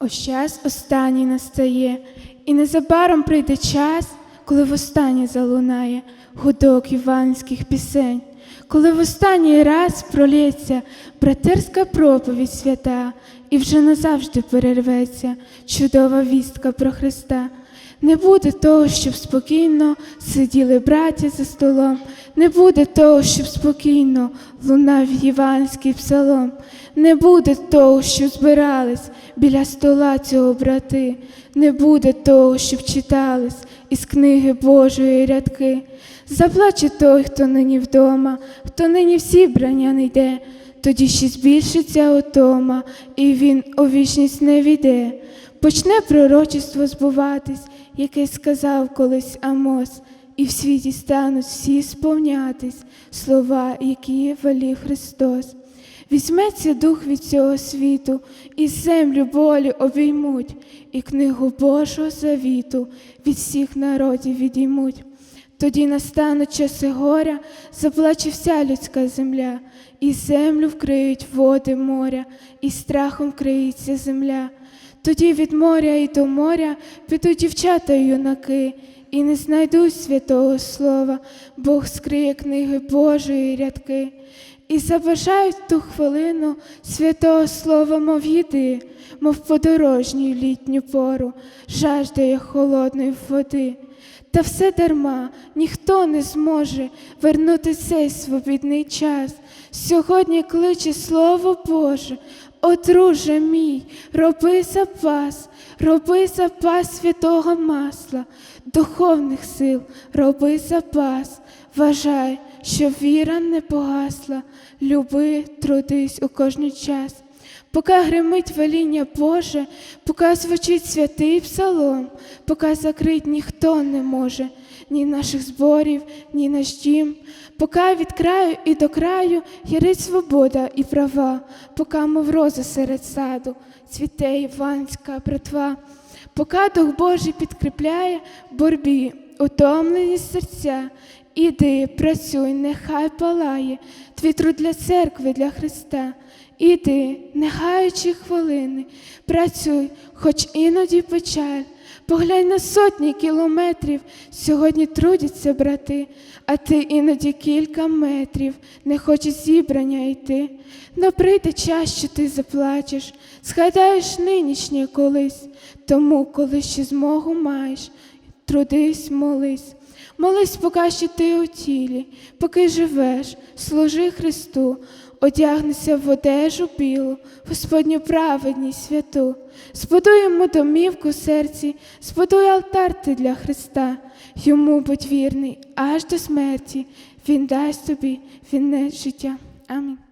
Ось час останній настає, і незабаром прийде час, коли востаннє залунає гудок іванських пісень, коли в останній раз пролється братерська проповідь свята, і вже назавжди перерветься чудова вістка про Христа. Не буде того, щоб спокійно сиділи браття за столом, не буде того, щоб спокійно лунав єванський псалом, не буде того, що збирались біля стола цього брати, не буде того, щоб читались із книги Божої рядки. Заплаче той, хто нині вдома, хто нині в зібрання не йде, тоді ще збільшиться отома, і він у вічність не війде. Почне пророчество збуватись, яке сказав колись Амос, і в світі стануть всі сповнятись слова, які велів Христос. Візьметься дух від цього світу, і землю болі обіймуть, і книгу Божого завіту від всіх народів відіймуть. Тоді настануть часи горя, заплаче вся людська земля, і землю вкриють води моря, і страхом криється земля. Тоді від моря і до моря підуть дівчата й юнаки, і не знайдуть святого слова, Бог скриє книги Божої рядки, і забажають ту хвилину святого слова, мов їди, мов подорожній літню пору, жаждає холодної води. Та все дарма, ніхто не зможе вернути цей свобідний час. Сьогодні кличе Слово Боже, одруже мій, роби запас, роби запас святого масла, духовних сил, роби запас, вважай, що віра не погасла, люби, трудись у кожний час. Поки гримить веління Боже, поки звучить святий псалом, поки закрить ніхто не може, ні наших зборів, ні наш дім, поки від краю і до краю ярить свобода і права, поки, мов роза серед саду, цвіте іванська братва, поки Дух Божий підкріпляє в борбі, утомлені серця. Іди, працюй, нехай палає твій труд для церкви, для Христа. Іди, не хвилини, працюй, хоч іноді печаль. Поглянь на сотні кілометрів, сьогодні трудяться брати, а ти іноді кілька метрів, не хочеш зібрання йти. Но прийде час, що ти заплачеш, згадаєш нинішнє колись, тому, коли ще змогу маєш, трудись, молись. Молись, поки що ти у тілі, поки живеш, служи Христу, одягнися в одежу білу, Господню праведність святу, збудуємо домівку в серці, збудуй алтар ти для Христа, йому будь вірний аж до смерті, Він дасть тобі вінець життя. Амінь.